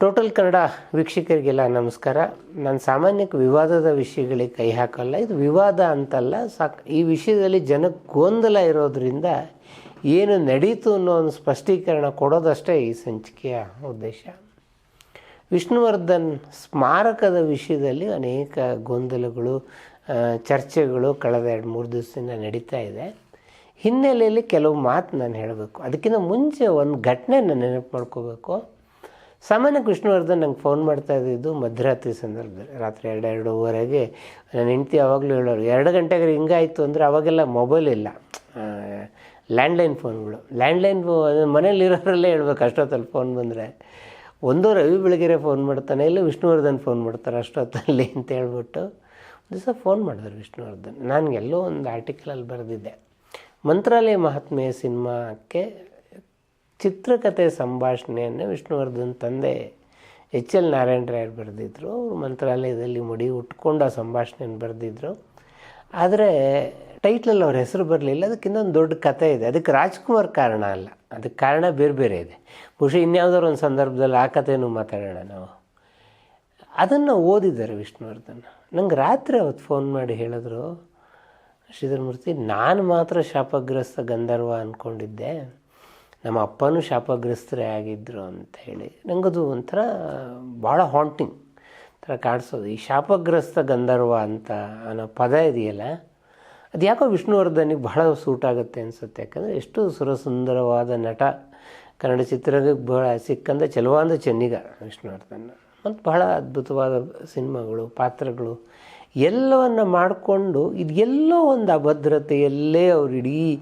Total Kannada ವೀಕ್ಷಕರಿಗೆಲ್ಲ ನಮಸ್ಕಾರ. ನಾನು ಸಾಮಾನ್ಯಕ್ಕೆ ವಿವಾದದ ವಿಷಯಗಳಿಗೆ ಕೈ ಹಾಕಲ್ಲ. ಇದು ವಿವಾದ ಅಂತಲ್ಲ. ಸಾಕ್ ಈ ವಿಷಯದಲ್ಲಿ ಜನಕ್ಕೆ ಗೊಂದಲ ಇರೋದ್ರಿಂದ ಏನು ನಡೀತು ಅನ್ನೋ ಒಂದು ಸ್ಪಷ್ಟೀಕರಣ ಕೊಡೋದಷ್ಟೇ ಈ ಸಂಚಿಕೆಯ ಉದ್ದೇಶ. ವಿಷ್ಣುವರ್ಧನ್ ಸ್ಮಾರಕದ ವಿಷಯದಲ್ಲಿ ಅನೇಕ ಗೊಂದಲಗಳು ಚರ್ಚೆಗಳು ಕಳೆದ ಎರಡು ಮೂರು ದಿವಸದಿಂದ ನಡೀತಾ ಇದೆ. ಹಿನ್ನೆಲೆಯಲ್ಲಿ ಕೆಲವು ಮಾತು ನಾನು ಹೇಳಬೇಕು. ಅದಕ್ಕಿಂತ ಮುಂಚೆ ಒಂದು ಘಟನೆ ನಾನು ನೆನಪು ಮಾಡ್ಕೋಬೇಕು. ಸಾಮಾನ್ಯಕ್ಕೆ ಕೃಷ್ಣವರ್ಧನ್ ನಂಗೆ ಫೋನ್ ಮಾಡ್ತಾ ಇದ್ದಿದ್ದು ಮಧ್ಯರಾತ್ರಿ ಸಂದರ್ಭದಲ್ಲಿ, ರಾತ್ರಿ ಎರಡು, ಎರಡೂವರೆಗೆ. ನನ್ನ ಹೆಂಡ್ತಿ ಯಾವಾಗಲೂ ಹೇಳೋರು, ಎರಡು ಗಂಟೆಗೆ ಹಿಂಗಾಯಿತು ಅಂದರೆ ಅವಾಗೆಲ್ಲ ಮೊಬೈಲ್ ಇಲ್ಲ. ಲ್ಯಾಂಡ್ಲೈನ್ ಫೋನ್ಗಳು. ಲ್ಯಾಂಡ್ಲೈನ್ ಫೋ ಮನೇಲಿ ಇರೋರಲ್ಲೇ ಹೇಳ್ಬೇಕು, ಅಷ್ಟೊತ್ತಲ್ಲಿ ಫೋನ್ ಬಂದರೆ. ಒಂದು ರವಿ ಬೆಳಗೆರೆ ಫೋನ್ ಮಾಡ್ತಾನೆ, ಇಲ್ಲ ವಿಷ್ಣುವರ್ಧನ್ ಫೋನ್ ಮಾಡ್ತಾರೆ ಅಷ್ಟೊತ್ತಲ್ಲಿ ಅಂತ ಹೇಳ್ಬಿಟ್ಟು ದಿವಸ ಫೋನ್ ಮಾಡಿದ್ರು ವಿಷ್ಣುವರ್ಧನ್. ನಾನು ಎಲ್ಲೋ ಒಂದು ಆರ್ಟಿಕಲಲ್ಲಿ ಬರೆದಿದ್ದೆ. ಮಂತ್ರಾಲಯ ಮಹಾತ್ಮೆಯ ಸಿನಿಮಾಕ್ಕೆ ಚಿತ್ರಕಥೆ ಸಂಭಾಷಣೆಯನ್ನು ವಿಷ್ಣುವರ್ಧನ್ ತಂದೆ ಎಚ್ ಎಲ್ ನಾರಾಯಣರಾಯರು ಬರೆದಿದ್ದರು ಅವರು ಮಂತ್ರಾಲಯದಲ್ಲಿ ಮುಡಿ ಉಟ್ಕೊಂಡು ಆ ಸಂಭಾಷಣೆಯನ್ನು ಬರೆದಿದ್ದರು ಆದರೆ ಟೈಟ್ಲಲ್ಲಿ ಅವ್ರ ಹೆಸರು ಬರಲಿಲ್ಲ. ಅದಕ್ಕೆ ಇನ್ನೊಂದು ದೊಡ್ಡ ಕಥೆ ಇದೆ. ಅದಕ್ಕೆ ರಾಜ್ಕುಮಾರ್ ಕಾರಣ ಅಲ್ಲ. ಅದಕ್ಕೆ ಕಾರಣ ಬೇರೆ ಬೇರೆ ಇದೆ. ಬಹುಶಃ ಇನ್ಯಾವುದಾದ್ರು ಒಂದು ಸಂದರ್ಭದಲ್ಲಿ ಆ ಕಥೆನೂ ಮಾತಾಡೋಣ ನಾವು. ಅದನ್ನು ಓದಿದ್ದಾರೆ ವಿಷ್ಣುವರ್ಧನ್. ನಂಗೆ ರಾತ್ರಿ ಅವತ್ತು ಫೋನ್ ಮಾಡಿ ಹೇಳಿದ್ರು, ಶ್ರೀಧರ್ಮೂರ್ತಿ, ನಾನು ಮಾತ್ರ ಶಾಪಗ್ರಸ್ತ ಗಂಧರ್ವ ಅಂದ್ಕೊಂಡಿದ್ದೆ ನಮ್ಮ ಅಪ್ಪನೂ ಶಾಪಗ್ರಸ್ತರೇ ಆಗಿದ್ದರು ಅಂತ ಹೇಳಿ. ನನಗದು ಒಂಥರ ಭಾಳ ಹಾಂಟಿಂಗ್ ಥರ ಕಾಣಿಸೋದು. ಈ ಶಾಪಗ್ರಸ್ತ ಗಂಧರ್ವ ಅಂತ ಅನ್ನೋ ಪದ ಇದೆಯಲ್ಲ ಅದು ಯಾಕೋ ವಿಷ್ಣುವರ್ಧನಿಗೆ ಬಹಳ ಸೂಟ್ ಆಗುತ್ತೆ ಅನಿಸುತ್ತೆ. ಯಾಕಂದರೆ ಎಷ್ಟು ಸುರಸುಂದರವಾದ ನಟ. ಕನ್ನಡ ಚಿತ್ರರಂಗಕ್ಕೆ ಬಹಳ ಸಿಕ್ಕಂದ ಚೆಲುವಾಂದ ಚೆನ್ನಿಗ ವಿಷ್ಣುವರ್ಧನ್. ಮತ್ತು ಬಹಳ ಅದ್ಭುತವಾದ ಸಿನಿಮಾಗಳು, ಪಾತ್ರಗಳು, ಎಲ್ಲವನ್ನು ಮಾಡಿಕೊಂಡು ಇದು ಎಲ್ಲೋ ಒಂದು ಅಭದ್ರತೆಯಲ್ಲೇ ಅವ್ರು ಇಡೀ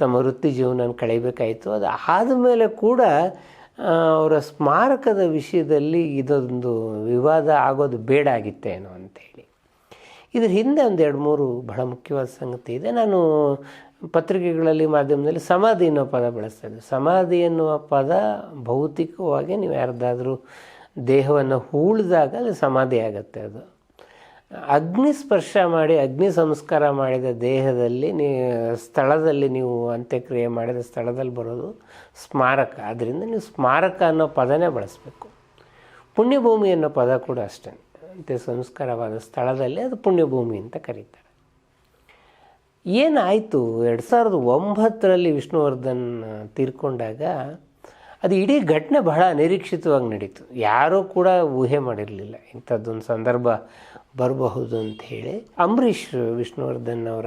ತಮ್ಮ ವೃತ್ತಿ ಜೀವನ ಕಳೀಬೇಕಾಯಿತು. ಅದು ಆದಮೇಲೆ ಕೂಡ ಅವರ ಸ್ಮಾರಕದ ವಿಷಯದಲ್ಲಿ ಇದೊಂದು ವಿವಾದ ಆಗೋದು ಬೇಡ ಆಗಿತ್ತೇನೋ ಅಂತೇಳಿ ಇದ್ರ ಹಿಂದೆ ಒಂದು ಎರಡು ಮೂರು ಬಹಳ ಮುಖ್ಯವಾದ ಸಂಗತಿ ಇದೆ. ನಾನು ಪತ್ರಿಕೆಗಳಲ್ಲಿ ಮಾಧ್ಯಮದಲ್ಲಿ ಸಮಾಧಿ ಅನ್ನೋ ಪದ ಬಳಸ್ತಾ ಇದ್ದೆ. ಸಮಾಧಿ ಎನ್ನುವ ಪದ ಭೌತಿಕವಾಗಿ ನೀವು ಯಾರ್ದಾದ್ರೂ ದೇಹವನ್ನು ಹೂಳಿದಾಗ ಅಲ್ಲಿ ಸಮಾಧಿ ಆಗುತ್ತೆ ಅದು. ಅಗ್ನಿ ಸ್ಪರ್ಶ ಮಾಡಿ, ಅಗ್ನಿ ಸಂಸ್ಕಾರ ಮಾಡಿದ ದೇಹದಲ್ಲಿ ನೀ, ಸ್ಥಳದಲ್ಲಿ ನೀವು ಅಂತ್ಯಕ್ರಿಯೆ ಮಾಡಿದ ಸ್ಥಳದಲ್ಲಿ ಬರೋದು ಸ್ಮಾರಕ. ಆದ್ದರಿಂದ ನೀವು ಸ್ಮಾರಕ ಅನ್ನೋ ಪದನೇ ಬಳಸಬೇಕು. ಪುಣ್ಯಭೂಮಿ ಅನ್ನೋ ಪದ ಕೂಡ ಅಷ್ಟೇ. ಅಂತ್ಯ ಸಂಸ್ಕಾರವಾದ ಸ್ಥಳದಲ್ಲಿ ಅದು ಪುಣ್ಯಭೂಮಿ ಅಂತ ಕರೀತಾರೆ. ಏನಾಯಿತು? ಎರಡು ಸಾವಿರದ ಒಂಬತ್ತರಲ್ಲಿ ವಿಷ್ಣುವರ್ಧನ್ ತೀರ್ಕೊಂಡಾಗ ಅದು ಇಡೀ ಘಟನೆ ಬಹಳ ಅನಿರೀಕ್ಷಿತವಾಗಿ ನಡೀತು. ಯಾರೂ ಕೂಡ ಊಹೆ ಮಾಡಿರಲಿಲ್ಲ. ಇಂಥದ್ದೊಂದು ಸಂದರ್ಭ ಬರಬಹುದು ಅಂತ ಹೇಳಿ ಅಂಬರೀಷ್ ವಿಷ್ಣುವರ್ಧನ್ ಅವರ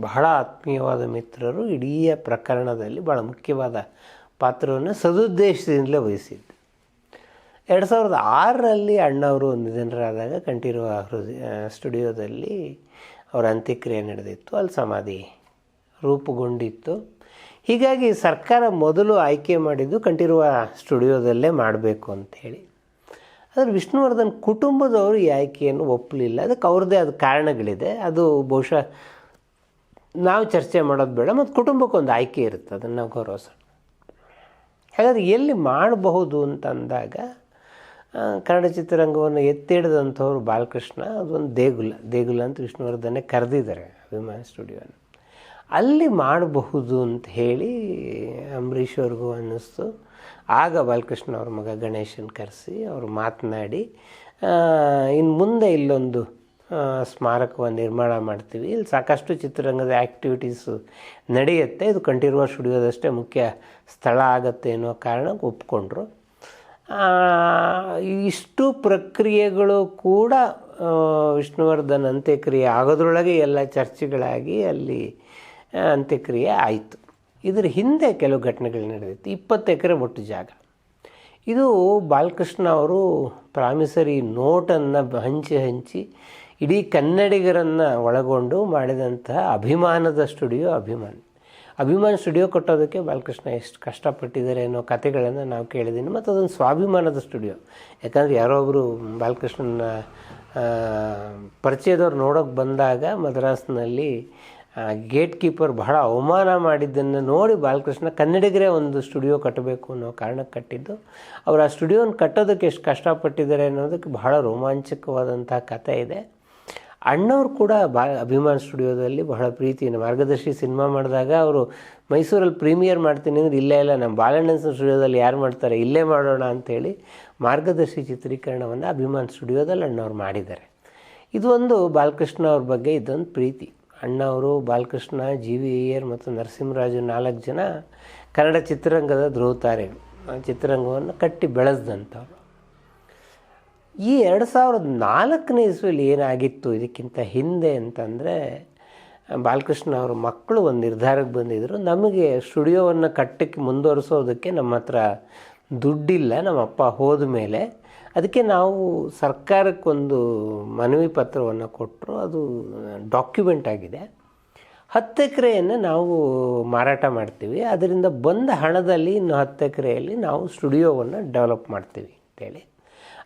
ಬಹಳ ಆತ್ಮೀಯವಾದ ಮಿತ್ರರು ಇಡೀ ಪ್ರಕರಣದಲ್ಲಿ ಭಾಳ ಮುಖ್ಯವಾದ ಪಾತ್ರವನ್ನು ಸದುದ್ದೇಶದಿಂದಲೇ ವಹಿಸಿದ್ದು ಎರಡು ಸಾವಿರದ ಆರರಲ್ಲಿ ಅಣ್ಣವರು ನಿಧನರಾದಾಗ ಕಂಠೀರುವ ಹೃದಯ ಸ್ಟುಡಿಯೋದಲ್ಲಿ ಅವರ ಅಂತ್ಯಕ್ರಿಯೆ ನಡೆದಿತ್ತು. ಅಲ್ಲಿ ಸಮಾಧಿ ರೂಪುಗೊಂಡಿತ್ತು. ಹೀಗಾಗಿ ಸರ್ಕಾರ ಮೊದಲು ಆಯ್ಕೆ ಮಾಡಿದ್ದು ಕಂಠೀರುವ ಸ್ಟುಡಿಯೋದಲ್ಲೇ ಮಾಡಬೇಕು ಅಂಥೇಳಿ ಆದರೆ ವಿಷ್ಣುವರ್ಧನ್ ಕುಟುಂಬದವರು ಈ ಆಯ್ಕೆಯನ್ನು ಒಪ್ಪಲಿಲ್ಲ. ಅದಕ್ಕೆ ಅವ್ರದ್ದೇ ಅದು ಕಾರಣಗಳಿದೆ. ಅದು ಬಹುಶಃ ನಾವು ಚರ್ಚೆ ಮಾಡೋದು ಬೇಡ, ಮತ್ತು ಕುಟುಂಬಕ್ಕೊಂದು ಆಯ್ಕೆ ಇರುತ್ತೆ. ಅದನ್ನು ನಾವು ಗೌರವಿಸೋಣ ಹಾಗಾದ್ರೆ ಎಲ್ಲಿ ಮಾಡಬಹುದು ಅಂತ ಅಂದಾಗ ಕನ್ನಡ ಚಿತ್ರರಂಗವನ್ನು ಎತ್ತಿಡಿದಂಥವ್ರು ಬಾಲಕೃಷ್ಣ, ಅದೊಂದು ದೇಗುಲ. ದೇಗುಲ ಅಂತ ವಿಷ್ಣುವರ್ಧನೆ ಕರೆದಿದ್ದಾರೆ ಅಭಿಮಾನ ಸ್ಟುಡಿಯೋನ. ಅಲ್ಲಿ ಮಾಡಬಹುದು ಅಂತ ಹೇಳಿ ಅಂಬರೀಷ್ ಅವ್ರಿಗೂ ಅನ್ನಿಸ್ತು. ಆಗ ಬಾಲಕೃಷ್ಣ ಅವ್ರ ಮಗ ಗಣೇಶನ್ ಕರೆಸಿ ಅವರು ಮಾತನಾಡಿ ಇನ್ನು ಮುಂದೆ ಇಲ್ಲೊಂದು ಸ್ಮಾರಕವನ್ನು ನಿರ್ಮಾಣ ಮಾಡ್ತೀವಿ. ಇಲ್ಲಿ ಸಾಕಷ್ಟು ಚಿತ್ರರಂಗದ ಆ್ಯಕ್ಟಿವಿಟೀಸು ನಡೆಯುತ್ತೆ. ಇದು ಕಂಠೀರುವ ಸ್ಟುಡಿಯೋದಷ್ಟೇ ಮುಖ್ಯ ಸ್ಥಳ ಆಗತ್ತೆ ಅನ್ನೋ ಕಾರಣಕ್ಕೆ ಒಪ್ಕೊಂಡ್ರು. ಇಷ್ಟು ಪ್ರಕ್ರಿಯೆಗಳು ಕೂಡ ವಿಷ್ಣುವರ್ಧನ್ ಅಂತ್ಯಕ್ರಿಯೆ ಆಗೋದ್ರೊಳಗೆ ಎಲ್ಲ ಚರ್ಚೆಗಳಾಗಿ ಅಲ್ಲಿ ಅಂತ್ಯಕ್ರಿಯೆ ಆಯಿತು. ಇದರ ಹಿಂದೆ ಕೆಲವು ಘಟನೆಗಳು ನಡೆದಿತ್ತು. ಇಪ್ಪತ್ತು ಎಕರೆ ಒಟ್ಟು ಜಾಗ. ಇದು ಬಾಲಕೃಷ್ಣ ಅವರು ಪ್ರಾಮಿಸರಿ ನೋಟನ್ನು ಹಂಚಿ ಹಂಚಿ ಇಡೀ ಕನ್ನಡಿಗರನ್ನು ಒಳಗೊಂಡು ಮಾಡಿದಂತಹ ಅಭಿಮಾನದ ಸ್ಟುಡಿಯೋ ಅಭಿಮಾನ್. ಅಭಿಮಾನ್ ಸ್ಟುಡಿಯೋ ಕಟ್ಟೋದಕ್ಕೆ ಬಾಲಕೃಷ್ಣ ಎಷ್ಟು ಕಷ್ಟಪಟ್ಟಿದ್ದಾರೆ ಅನ್ನೋ ಕಥೆಗಳನ್ನು ನಾವು ಕೇಳಿದ್ದೀನಿ. ಮತ್ತು ಅದೊಂದು ಸ್ವಾಭಿಮಾನದ ಸ್ಟುಡಿಯೋ. ಯಾಕಂದರೆ ಯಾರೋ ಒಬ್ಬರು ಬಾಲಕೃಷ್ಣನ ಪರಿಚಯದವ್ರು ನೋಡೋಕೆ ಬಂದಾಗ ಮದ್ರಾಸ್ನಲ್ಲಿ ಗೇಟ್ ಕೀಪರ್ ಬಹಳ ಅವಮಾನ ಮಾಡಿದ್ದನ್ನು ನೋಡಿ ಬಾಲಕೃಷ್ಣ ಕನ್ನಡಿಗರೇ ಒಂದು ಸ್ಟುಡಿಯೋ ಕಟ್ಟಬೇಕು ಅನ್ನೋ ಕಾರಣಕ್ಕೆ ಕಟ್ಟಿದ್ದು. ಅವರು ಆ ಸ್ಟುಡಿಯೋನ ಕಟ್ಟೋದಕ್ಕೆ ಎಷ್ಟು ಕಷ್ಟಪಟ್ಟಿದ್ದಾರೆ ಅನ್ನೋದಕ್ಕೆ ಬಹಳ ರೋಮಾಂಚಕವಾದಂತಹ ಕಥೆ ಇದೆ. ಅಣ್ಣವ್ರು ಕೂಡ ಬಾ, ಅಭಿಮಾನ್ ಸ್ಟುಡಿಯೋದಲ್ಲಿ ಬಹಳ ಪ್ರೀತಿಯನ್ನು ಮಾರ್ಗದರ್ಶಿ ಸಿನಿಮಾ ಮಾಡಿದಾಗ ಅವರು, ಮೈಸೂರಲ್ಲಿ ಪ್ರೀಮಿಯರ್ ಮಾಡ್ತೀನಿ ಅಂದರೆ ಇಲ್ಲೇ ಇಲ್ಲ ನಮ್ಮ ಬಾಲಣ್ಣನ ಸ್ಟುಡಿಯೋದಲ್ಲಿ ಯಾರು ಮಾಡ್ತಾರೆ, ಇಲ್ಲೇ ಮಾಡೋಣ ಅಂಥೇಳಿ ಮಾರ್ಗದರ್ಶಿ ಚಿತ್ರೀಕರಣವನ್ನು ಅಭಿಮಾನ್ ಸ್ಟುಡಿಯೋದಲ್ಲಿ ಅಣ್ಣವ್ರು ಮಾಡಿದ್ದಾರೆ. ಇದು ಒಂದು ಬಾಲಕೃಷ್ಣ ಅವ್ರ ಬಗ್ಗೆ ಇದೊಂದು ಪ್ರೀತಿ. ಅಣ್ಣವರು ಬಾಲಕೃಷ್ಣ, ಜಿ ವಿ ಅಯ್ಯರ್ ಮತ್ತು ನರಸಿಂಹರಾಜು ನಾಲ್ಕು ಜನ ಕನ್ನಡ ಚಿತ್ರರಂಗದ ಧ್ರುವತಾರೆಗಳು ಆ ಚಿತ್ರರಂಗವನ್ನು ಕಟ್ಟಿ ಬೆಳೆಸ್ದಂಥವ್ರು. ಈ ಎರಡು ಸಾವಿರದ ನಾಲ್ಕನೇ ಇಸ್ವಿಯಲ್ಲಿ ಏನಾಗಿತ್ತು ಇದಕ್ಕಿಂತ ಹಿಂದೆ ಅಂತಂದರೆ, ಬಾಲಕೃಷ್ಣ ಅವರ ಮಕ್ಕಳು ಒಂದು ನಿರ್ಧಾರಕ್ಕೆ ಬಂದಿದ್ದರು ನಮಗೆ ಸ್ಟುಡಿಯೋವನ್ನು ಕಟ್ಟಕ್ಕೆ ಮುಂದುವರಿಸೋದಕ್ಕೆ ನಮ್ಮ ಹತ್ರ ದುಡ್ಡಿಲ್ಲ, ನಮ್ಮ ಅಪ್ಪ ಹೋದ ಮೇಲೆ ಅದಕ್ಕೆ ನಾವು ಸರ್ಕಾರಕ್ಕೊಂದು ಮನವಿ ಪತ್ರವನ್ನು ಕೊಟ್ಟರು, ಅದು ಡಾಕ್ಯುಮೆಂಟ್ ಆಗಿದೆ. ಹತ್ತು ಎಕರೆಯನ್ನು ನಾವು ಮಾರಾಟ ಮಾಡ್ತೀವಿ. ಅದರಿಂದ ಬಂದ ಹಣದಲ್ಲಿ ಇನ್ನು ಹತ್ತು ಎಕರೆಯಲ್ಲಿ ನಾವು ಸ್ಟುಡಿಯೋವನ್ನು ಡೆವಲಪ್ ಮಾಡ್ತೀವಿ ಅಂತೇಳಿ.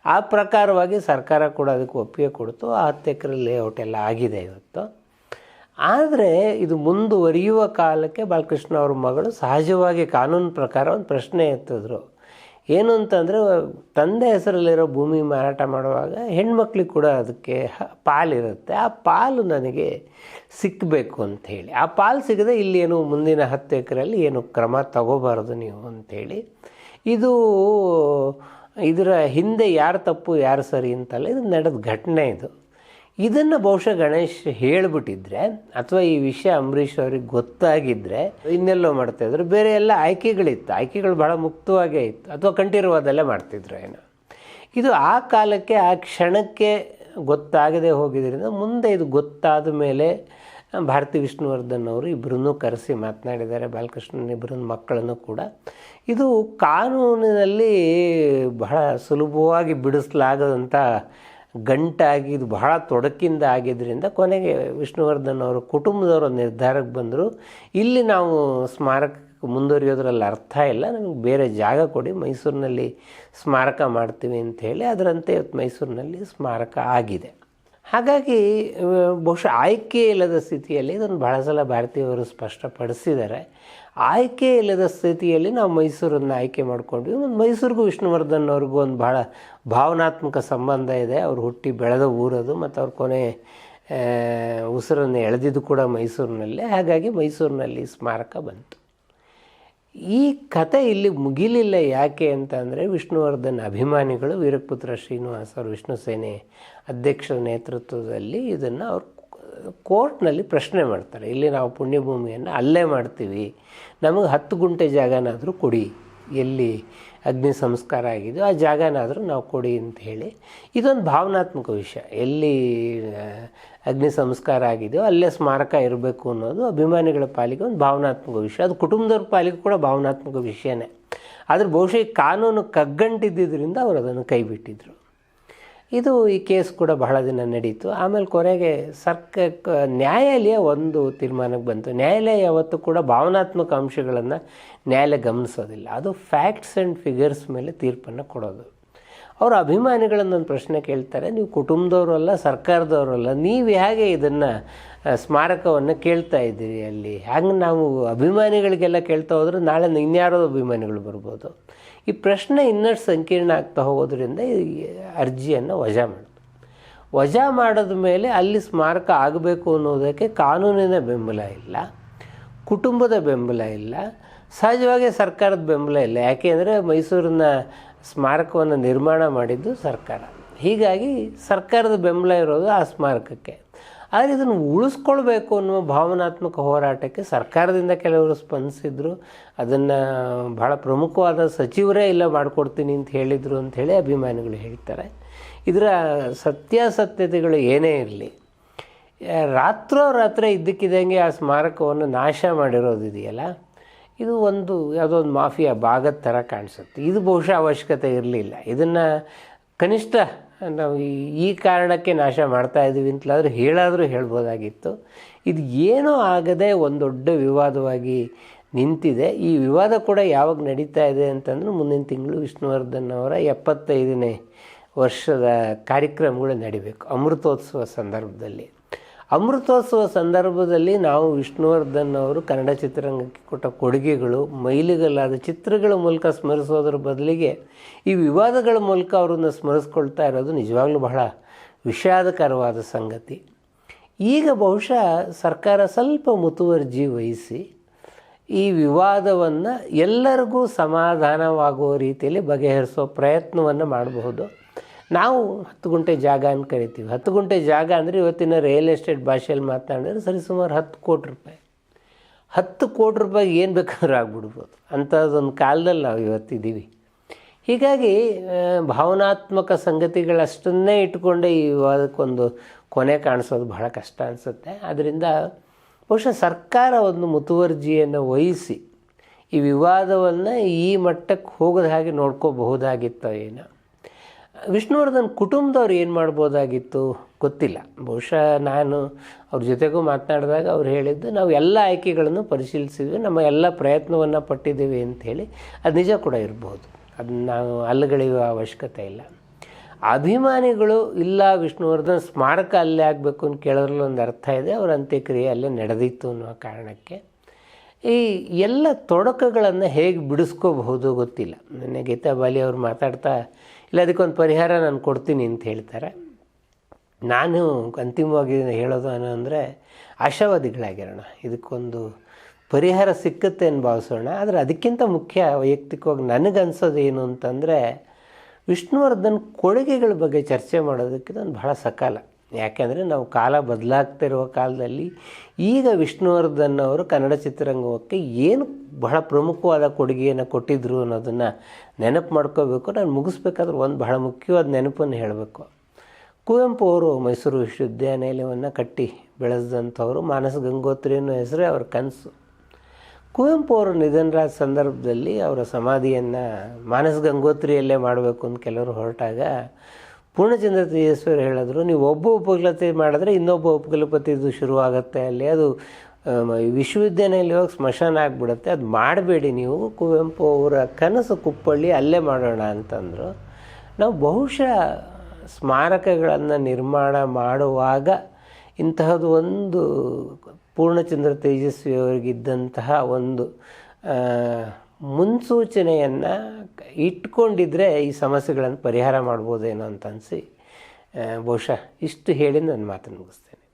ಆ ಪ್ರಕಾರವಾಗಿ ಸರ್ಕಾರ ಕೂಡ ಅದಕ್ಕೆ ಒಪ್ಪಿಗೆ ಕೊಡ್ತು. ಆ ಹತ್ತು ಎಕರೆ ಲೇಔಟ್ ಎಲ್ಲ ಆಗಿದೆ ಇವತ್ತು. ಆದರೆ ಇದು ಮುಂದುವರಿಯುವ ಕಾಲಕ್ಕೆ ಬಾಲಕೃಷ್ಣ ಅವ್ರ ಮಗಳು ಸಹಜವಾಗಿ ಕಾನೂನು ಪ್ರಕಾರ ಒಂದು ಪ್ರಶ್ನೆ ಎತ್ತಿದ್ರು. ಏನು ಅಂತಂದರೆ, ತಂದೆ ಹೆಸರಲ್ಲಿರೋ ಭೂಮಿ ಮಾರಾಟ ಮಾಡುವಾಗ ಹೆಣ್ಮಕ್ಳಿಗೆ ಕೂಡ ಅದಕ್ಕೆ ಪಾಲಿರುತ್ತೆ. ಆ ಪಾಲು ನನಗೆ ಸಿಕ್ಕಬೇಕು ಅಂಥೇಳಿ. ಆ ಪಾಲು ಸಿಗದೆ ಇಲ್ಲಿ ಏನು ಮುಂದಿನ ಹತ್ತು ಎಕರೆಯಲ್ಲಿ ಏನು ಕ್ರಮ ತಗೋಬಾರ್ದು ನೀವು ಅಂಥೇಳಿ. ಇದು ಇದರ ಹಿಂದೆ ಯಾರು ತಪ್ಪು, ಯಾರು ಸರಿ ಅಂತಲ್ಲ, ಇದು ನಡೆದ ಘಟನೆ ಇದು. ಇದನ್ನು ಬಹುಶಃ ಗಣೇಶ್ ಹೇಳಿಬಿಟ್ಟಿದ್ರೆ, ಅಥವಾ ಈ ವಿಷಯ ಅಂಬರೀಷ್ ಅವ್ರಿಗೆ ಗೊತ್ತಾಗಿದ್ದರೆ ಇನ್ನೆಲ್ಲೋ ಮಾಡ್ತಾಯಿದ್ರು ಬೇರೆ ಎಲ್ಲ ಆಯ್ಕೆಗಳಿತ್ತು. ಆಯ್ಕೆಗಳು ಭಾಳ ಮುಕ್ತವಾಗೇ ಇತ್ತು. ಅಥವಾ ಕಂಠೀರವಾದಲ್ಲೇ ಮಾಡ್ತಿದ್ರು ಏನೋ. ಇದು ಆ ಕಾಲಕ್ಕೆ, ಆ ಕ್ಷಣಕ್ಕೆ ಗೊತ್ತಾಗದೆ ಹೋಗಿದ್ದರಿಂದ ಮುಂದೆ ಇದು ಗೊತ್ತಾದ ಮೇಲೆ ಭಾರತಿ ವಿಷ್ಣುವರ್ಧನ್ ಅವರು ಇಬ್ಬರನ್ನೂ ಕರೆಸಿ ಮಾತನಾಡಿದ್ದಾರೆ, ಬಾಲಕೃಷ್ಣನ್ ಇಬ್ಬರನ್ನ ಮಕ್ಕಳನ್ನು ಕೂಡ. ಇದು ಕಾನೂನಿನಲ್ಲಿ ಬಹಳ ಸುಲಭವಾಗಿ ಬಿಡಿಸಲಾಗದಂಥ ಗಂಟಾಗಿ, ಇದು ಬಹಳ ತೊಡಕಿಂದ ಆಗಿದ್ದರಿಂದ ಕೊನೆಗೆ ವಿಷ್ಣುವರ್ಧನ್ ಅವರು ಕುಟುಂಬದವರು ನಿರ್ಧಾರಕ್ಕೆ ಬಂದರು. ಇಲ್ಲಿ ನಾವು ಸ್ಮಾರಕ ಮುಂದುವರಿಯೋದ್ರಲ್ಲಿ ಅರ್ಥ ಇಲ್ಲ. ನಮಗೆ ಬೇರೆ ಜಾಗ ಕೊಡಿ, ಮೈಸೂರಿನಲ್ಲಿ ಸ್ಮಾರಕ ಮಾಡ್ತೀವಿ ಅಂತ ಹೇಳಿ ಅದರಂತೆ ಇವತ್ತು ಮೈಸೂರಿನಲ್ಲಿ ಸ್ಮಾರಕ ಆಗಿದೆ. ಹಾಗಾಗಿ, ಬಹುಶಃ ಆಯ್ಕೆ ಇಲ್ಲದ ಸ್ಥಿತಿಯಲ್ಲಿ ಇದನ್ನು ಬಹಳ ಸಲ ಭಾರತೀಯವರು ಸ್ಪಷ್ಟಪಡಿಸಿದ್ದಾರೆ. ಆಯ್ಕೆ ಇಲ್ಲದ ಸ್ಥಿತಿಯಲ್ಲಿ ನಾವು ಮೈಸೂರನ್ನು ಆಯ್ಕೆ ಮಾಡಿಕೊಂಡ್ವಿ. ಒಂದು ಮೈಸೂರಿಗೂ ವಿಷ್ಣುವರ್ಧನ್ ಅವ್ರಿಗೂ ಒಂದು ಭಾಳ ಭಾವನಾತ್ಮಕ ಸಂಬಂಧ ಇದೆ. ಅವ್ರು ಹುಟ್ಟಿ ಬೆಳೆದ ಊರದು ಮತ್ತು ಅವ್ರ ಕೊನೆ ಉಸಿರನ್ನು ಎಳೆದಿದ್ದು ಕೂಡ ಮೈಸೂರಿನಲ್ಲೇ. ಹಾಗಾಗಿ ಮೈಸೂರಿನಲ್ಲಿ ಸ್ಮಾರಕ ಬಂತು. ಈ ಕತೆ ಇಲ್ಲಿ ಮುಗಿಲಿಲ್ಲ ಯಾಕೆ ಅಂತಂದರೆ ವಿಷ್ಣುವರ್ಧನ್ ಅಭಿಮಾನಿಗಳು ವೀರಪುತ್ರ ಶ್ರೀನಿವಾಸ್ ಅವರು ವಿಷ್ಣು ಸೇನೆ ಅಧ್ಯಕ್ಷರ ನೇತೃತ್ವದಲ್ಲಿ ಇದನ್ನು ಅವ್ರು ಕೋರ್ಟ್ನಲ್ಲಿ ಪ್ರಶ್ನೆ ಮಾಡ್ತಾರೆ, ಇಲ್ಲಿ ನಾವು ಪುಣ್ಯಭೂಮಿಯನ್ನು ಅಲ್ಲೇ ಮಾಡ್ತೀವಿ, ನಮಗೆ ಹತ್ತು ಗುಂಟೆ ಜಾಗನಾದರೂ ಕೊಡಿ, ಎಲ್ಲಿ ಅಗ್ನಿ ಸಂಸ್ಕಾರ ಆಗಿದೆಯೋ ಆ ಜಾಗನಾದರೂ ನಾವು ಕೊಡಿ ಅಂತ ಹೇಳಿ. ಇದೊಂದು ಭಾವನಾತ್ಮಕ ವಿಷಯ, ಎಲ್ಲಿ ಅಗ್ನಿ ಸಂಸ್ಕಾರ ಆಗಿದೆಯೋ ಅಲ್ಲೇ ಸ್ಮಾರಕ ಇರಬೇಕು ಅನ್ನೋದು ಅಭಿಮಾನಿಗಳ ಪಾಲಿಗೆ ಒಂದು ಭಾವನಾತ್ಮಕ ವಿಷಯ. ಅದು ಕುಟುಂಬದವ್ರ ಪಾಲಿಗೆ ಕೂಡ ಭಾವನಾತ್ಮಕ ವಿಷಯನೇ. ಆದರೆ ಬಹುಶಃ ಕಾನೂನು ಕಗ್ಗಂಟಿದ್ದರಿಂದ ಅವರು ಅದನ್ನು ಕೈ ಬಿಟ್ಟಿದ್ರು ಇದು ಈ ಕೇಸ್ ಕೂಡ ಬಹಳ ದಿನ ನಡೀತು. ಆಮೇಲೆ ಕೊನೆಗೆ ಸರ್ಕ ನ್ಯಾಯಾಲಯ ಒಂದು ತೀರ್ಮಾನಕ್ಕೆ ಬಂತು. ನ್ಯಾಯಾಲಯ ಯಾವತ್ತೂ ಕೂಡ ಭಾವನಾತ್ಮಕ ಅಂಶಗಳನ್ನು ನ್ಯಾಯಾಲಯ ಗಮನಿಸೋದಿಲ್ಲ. ಅದು ಫ್ಯಾಕ್ಟ್ಸ್ ಆ್ಯಂಡ್ ಫಿಗರ್ಸ್ ಮೇಲೆ ತೀರ್ಪನ್ನು ಕೊಡೋದು. ಅವರ ಅಭಿಮಾನಿಗಳನ್ನೊಂದು ಪ್ರಶ್ನೆ ಕೇಳ್ತಾರೆ. ನೀವು ಕುಟುಂಬದವರಲ್ಲ, ಸರ್ಕಾರದವರಲ್ಲ, ನೀವು ಹೇಗೆ ಇದನ್ನು ಸ್ಮಾರಕವನ್ನು ಕೇಳ್ತಾ ಇದ್ದೀರಿ ಅಲ್ಲಿ? ಹ್ಯಾಂಗೆ ನಾವು ಅಭಿಮಾನಿಗಳಿಗೆಲ್ಲ ಕೇಳ್ತಾ ಹೋದ್ರೆ ನಾಳೆ ಇನ್ಯಾರೋ ಅಭಿಮಾನಿಗಳು ಬರ್ಬೋದು. ಈ ಪ್ರಶ್ನೆ ಇನ್ನಷ್ಟು ಸಂಕೀರ್ಣ ಆಗ್ತಾ ಹೋಗೋದ್ರಿಂದ ಈ ಅರ್ಜಿಯನ್ನು ವಜಾ ಮಾಡಿತು ವಜಾ ಮಾಡಿದ ಮೇಲೆ ಅಲ್ಲಿ ಸ್ಮಾರಕ ಆಗಬೇಕು ಅನ್ನೋದಕ್ಕೆ ಕಾನೂನಿನ ಬೆಂಬಲ ಇಲ್ಲ, ಕುಟುಂಬದ ಬೆಂಬಲ ಇಲ್ಲ, ಸಹಜವಾಗಿ ಸರ್ಕಾರದ ಬೆಂಬಲ ಇಲ್ಲ. ಯಾಕೆ ಅಂದರೆ ಮೈಸೂರಿನ ಸ್ಮಾರಕವನ್ನು ನಿರ್ಮಾಣ ಮಾಡಿದ್ದು ಸರ್ಕಾರ. ಹೀಗಾಗಿ ಸರ್ಕಾರದ ಬೆಂಬಲ ಇರೋದು ಆ ಸ್ಮಾರಕಕ್ಕೆ. ಆದರೆ ಇದನ್ನು ಉಳಿಸ್ಕೊಳ್ಬೇಕು ಅನ್ನುವ ಭಾವನಾತ್ಮಕ ಹೋರಾಟಕ್ಕೆ ಸರ್ಕಾರದಿಂದ ಕೆಲವರು ಸ್ಪಂದಿಸಿದ್ರು. ಅದನ್ನು ಭಾಳ ಪ್ರಮುಖವಾದ ಸಚಿವರೇ ಇಲ್ಲ ಮಾಡಿಕೊಡ್ತೀನಿ ಅಂತ ಹೇಳಿದರು ಅಂತ ಹೇಳಿ ಅಭಿಮಾನಿಗಳು ಹೇಳ್ತಾರೆ. ಇದರ ಸತ್ಯಾಸತ್ಯತೆಗಳು ಏನೇ ಇರಲಿ ರಾತ್ರೋ ರಾತ್ರಿ ಇದ್ದಕ್ಕಿದ್ದಂಗೆ ಆ ಸ್ಮಾರಕವನ್ನು ನಾಶ ಮಾಡಿರೋದಿದೆಯಲ್ಲ ಇದು ಒಂದು ಯಾವುದೋ ಒಂದು ಮಾಫಿಯಾ ಭಾಗದ ಥರ ಕಾಣಿಸುತ್ತೆ. ಇದು ಬಹುಶಃ ಅವಶ್ಯಕತೆ ಇರಲಿಲ್ಲ. ಇದನ್ನು ಕನಿಷ್ಠ ನಾವು ಈ- ಕಾರಣಕ್ಕೆ ನಾಶ ಮಾಡ್ತಾ ಇದ್ದೀವಿ ಅಂತಲಾದರೂ ಹೇಳಾದರೂ ಹೇಳ್ಬೋದಾಗಿತ್ತು. ಇದು ಏನೂ ಆಗದೆ ಒಂದು ದೊಡ್ಡ ವಿವಾದವಾಗಿ ನಿಂತಿದೆ. ಈ ವಿವಾದ ಕೂಡ ಯಾವಾಗ ನಡೀತಾ ಇದೆ ಅಂತಂದ್ರೆ ಮುಂದಿನ ತಿಂಗಳು ವಿಷ್ಣುವರ್ಧನ್ ಅವರ ಎಪ್ಪತ್ತೈದನೇ ವರ್ಷದ ಕಾರ್ಯಕ್ರಮಗಳು ನಡಿಬೇಕು, ಅಮೃತೋತ್ಸವ ಸಂದರ್ಭದಲ್ಲಿ. ಅಮೃತೋತ್ಸವ ಸಂದರ್ಭದಲ್ಲಿ ನಾವು ವಿಷ್ಣುವರ್ಧನ್ ಅವರು ಕನ್ನಡ ಚಿತ್ರರಂಗಕ್ಕೆ ಕೊಟ್ಟ ಕೊಡುಗೆಗಳು, ಮೈಲಿಗಲ್ಲಾದ ಚಿತ್ರಗಳ ಮೂಲಕ ಸ್ಮರಿಸೋದ್ರ ಬದಲಿಗೆ ಈ ವಿವಾದಗಳ ಮೂಲಕ ಅವರನ್ನು ಸ್ಮರಿಸ್ಕೊಳ್ತಾ ಇರೋದು ನಿಜವಾಗ್ಲೂ ಬಹಳ ವಿಷಾದಕರವಾದ ಸಂಗತಿ. ಈಗ ಬಹುಶಃ ಸರ್ಕಾರ ಸ್ವಲ್ಪ ಮುತುವರ್ಜಿ ವಹಿಸಿ ಈ ವಿವಾದವನ್ನು ಎಲ್ಲರಿಗೂ ಸಮಾಧಾನವಾಗುವ ರೀತಿಯಲ್ಲಿ ಬಗೆಹರಿಸೋ ಪ್ರಯತ್ನವನ್ನು ಮಾಡಬಹುದು. ನಾವು ಹತ್ತು ಗುಂಟೆ ಜಾಗ ಅಂತ ಕರಿತೀವಿ. ಹತ್ತು ಗುಂಟೆ ಜಾಗ ಅಂದರೆ ಇವತ್ತಿನ ರಿಯಲ್ ಎಸ್ಟೇಟ್ ಭಾಷೆಯಲ್ಲಿ ಮಾತನಾಡಿದ್ರೆ ಸರಿಸುಮಾರು ಹತ್ತು ಕೋಟಿ ರೂಪಾಯಿ. ಹತ್ತು ಕೋಟಿ ರೂಪಾಯಿ ಏನು ಬೇಕಾದ್ರೂ ಆಗ್ಬಿಡ್ಬೋದು. ಅಂಥದ್ದೊಂದು ಕಾಲದಲ್ಲಿ ನಾವು ಇವತ್ತಿದ್ದೀವಿ. ಹೀಗಾಗಿ ಭಾವನಾತ್ಮಕ ಸಂಗತಿಗಳಷ್ಟನ್ನೇ ಇಟ್ಕೊಂಡೆ ಈ ವಿವಾದಕ್ಕೊಂದು ಕೊನೆ ಕಾಣಿಸೋದು ಬಹಳ ಕಷ್ಟ ಅನಿಸುತ್ತೆ. ಆದ್ದರಿಂದ ಬಹುಶಃ ಸರ್ಕಾರ ಒಂದು ಮುತುವರ್ಜಿಯನ್ನು ವಹಿಸಿ ಈ ವಿವಾದವನ್ನು ಈ ಮಟ್ಟಕ್ಕೆ ಹೋಗದ ಹಾಗೆ ನೋಡ್ಕೋಬಹುದಾಗಿತ್ತೋ ಏನೋ. ವಿಷ್ಣುವರ್ಧನ್ ಕುಟುಂಬದವ್ರು ಏನು ಮಾಡ್ಬೋದಾಗಿತ್ತು ಗೊತ್ತಿಲ್ಲ. ಬಹುಶಃ ನಾನು ಅವ್ರ ಜೊತೆಗೂ ಮಾತನಾಡಿದಾಗ ಅವ್ರು ಹೇಳಿದ್ದು, ನಾವು ಎಲ್ಲ ಆಯ್ಕೆಗಳನ್ನು ಪರಿಶೀಲಿಸಿದ್ವಿ, ನಮ್ಮ ಎಲ್ಲ ಪ್ರಯತ್ನವನ್ನು ಪಟ್ಟಿದ್ದೀವಿ ಅಂಥೇಳಿ ಅದು ನಿಜ ಕೂಡ ಇರ್ಬೋದು. ಅದನ್ನ ನಾವು ಅಲ್ಲಗಳೆಯುವ ಅವಶ್ಯಕತೆ ಇಲ್ಲ. ಅಭಿಮಾನಿಗಳು, ಇಲ್ಲ ವಿಷ್ಣುವರ್ಧನ್ ಸ್ಮಾರಕ ಅಲ್ಲೇ ಆಗಬೇಕು ಅಂತ ಕೇಳೋದ್ರಲ್ಲಿ ಒಂದು ಅರ್ಥ ಇದೆ, ಅವ್ರ ಅಂತ್ಯಕ್ರಿಯೆ ಅಲ್ಲೇ ನಡೆದಿತ್ತು ಅನ್ನೋ ಕಾರಣಕ್ಕೆ. ಈ ಎಲ್ಲ ತೊಡಕಗಳನ್ನು ಹೇಗೆ ಬಿಡಿಸ್ಕೋಬಹುದು ಗೊತ್ತಿಲ್ಲ. ನಿನ್ನೆ ಗೀತಾ ಬಾಲಿ ಅವ್ರು ಮಾತಾಡ್ತಾ ಇಲ್ಲ, ಅದಕ್ಕೊಂದು ಪರಿಹಾರ ನಾನು ಕೊಡ್ತೀನಿ ಅಂತ ಹೇಳ್ತಾರೆ. ನಾನು ಅಂತಿಮವಾಗಿ ಹೇಳೋದು ಅನ್ನೋ ಅಂದರೆ, ಆಶಾವಾದಿಗಳಾಗಿರೋಣ. ಇದಕ್ಕೊಂದು ಪರಿಹಾರ ಸಿಕ್ಕುತ್ತೆ ಅಂತ ಭಾವಿಸೋಣ. ಆದರೆ ಅದಕ್ಕಿಂತ ಮುಖ್ಯ ವೈಯಕ್ತಿಕವಾಗಿ ನನಗನ್ಸೋದು ಏನು ಅಂತಂದರೆ, ವಿಷ್ಣುವರ್ಧನ್ ಕೊಡುಗೆಗಳ ಬಗ್ಗೆ ಚರ್ಚೆ ಮಾಡೋದಕ್ಕೆ ನಾನು ಬಹಳ ಸಕಾಲ. ಯಾಕೆಂದರೆ ನಾವು ಕಾಲ ಬದಲಾಗ್ತಿರುವ ಕಾಲದಲ್ಲಿ ಈಗ ವಿಷ್ಣುವರ್ಧನ್ ಅವರು ಕನ್ನಡ ಚಿತ್ರರಂಗಕ್ಕೆ ಏನು ಬಹಳ ಪ್ರಮುಖವಾದ ಕೊಡುಗೆಯನ್ನು ಕೊಟ್ಟಿದ್ದರು ಅನ್ನೋದನ್ನು ನೆನಪು ಮಾಡ್ಕೋಬೇಕು. ನಾನು ಮುಗಿಸ್ಬೇಕಾದ್ರೆ ಒಂದು ಬಹಳ ಮುಖ್ಯವಾದ ನೆನಪನ್ನು ಹೇಳಬೇಕು. ಕುವೆಂಪು ಅವರು ಮೈಸೂರು ವಿಶ್ವವಿದ್ಯಾನಿಲಯವನ್ನು ಕಟ್ಟಿ ಬೆಳೆಸಿದಂಥವರು ಮಾನಸ ಗಂಗೋತ್ರಿ ಅನ್ನೋ ಹೆಸರೇ ಅವರ ಕನಸು. ಕುವೆಂಪು ಅವರು ನಿಧನರಾದ ಸಂದರ್ಭದಲ್ಲಿ ಅವರ ಸಮಾಧಿಯನ್ನು ಮಾನಸ ಗಂಗೋತ್ರಿಯಲ್ಲೇ ಮಾಡಬೇಕು ಅಂತ ಕೆಲವರು ಹೊರಟಾಗ ಪೂರ್ಣಚಂದ್ರ ತೇಜಸ್ವಿಯವರು ಹೇಳಿದ್ರು, ನೀವು ಒಬ್ಬ ಉಪಕುಲಪತಿ ಮಾಡಿದ್ರೆ ಇನ್ನೊಬ್ಬ ಉಪಕುಲಪತಿದು ಶುರುವಾಗುತ್ತೆ ಅಲ್ಲಿ. ಅದು ವಿಶ್ವವಿದ್ಯಾನಿಲಯ ಹೋಗಿ ಸ್ಮಶಾನ ಆಗಿಬಿಡುತ್ತೆ. ಅದು ಮಾಡಬೇಡಿ ನೀವು. ಕುವೆಂಪು ಅವರ ಕನಸು ಕುಪ್ಪಳ್ಳಿ, ಅಲ್ಲೇ ಮಾಡೋಣ ಅಂತಂದರು. ನಾವು ಬಹುಶಃ ಸ್ಮಾರಕಗಳನ್ನು ನಿರ್ಮಾಣ ಮಾಡುವಾಗ ಇಂತಹದ್ದು ಒಂದು ಪೂರ್ಣಚಂದ್ರ ತೇಜಸ್ವಿಯವರಿಗಿದ್ದಂತಹ ಒಂದು ಮುನ್ಸೂಚನೆಯನ್ನು ಇಟ್ಕೊಂಡಿದ್ರೆ ಈ ಸಮಸ್ಯೆಗಳನ್ನು ಪರಿಹಾರ ಮಾಡ್ಬೋದೇನೋ ಅಂತ ಅನಿಸಿ ಬಹುಶಃ ಇಷ್ಟು ಹೇಳಿ ನನ್ನ ಮಾತನ್ನು ಮುಗಿಸ್ತೇನೆ.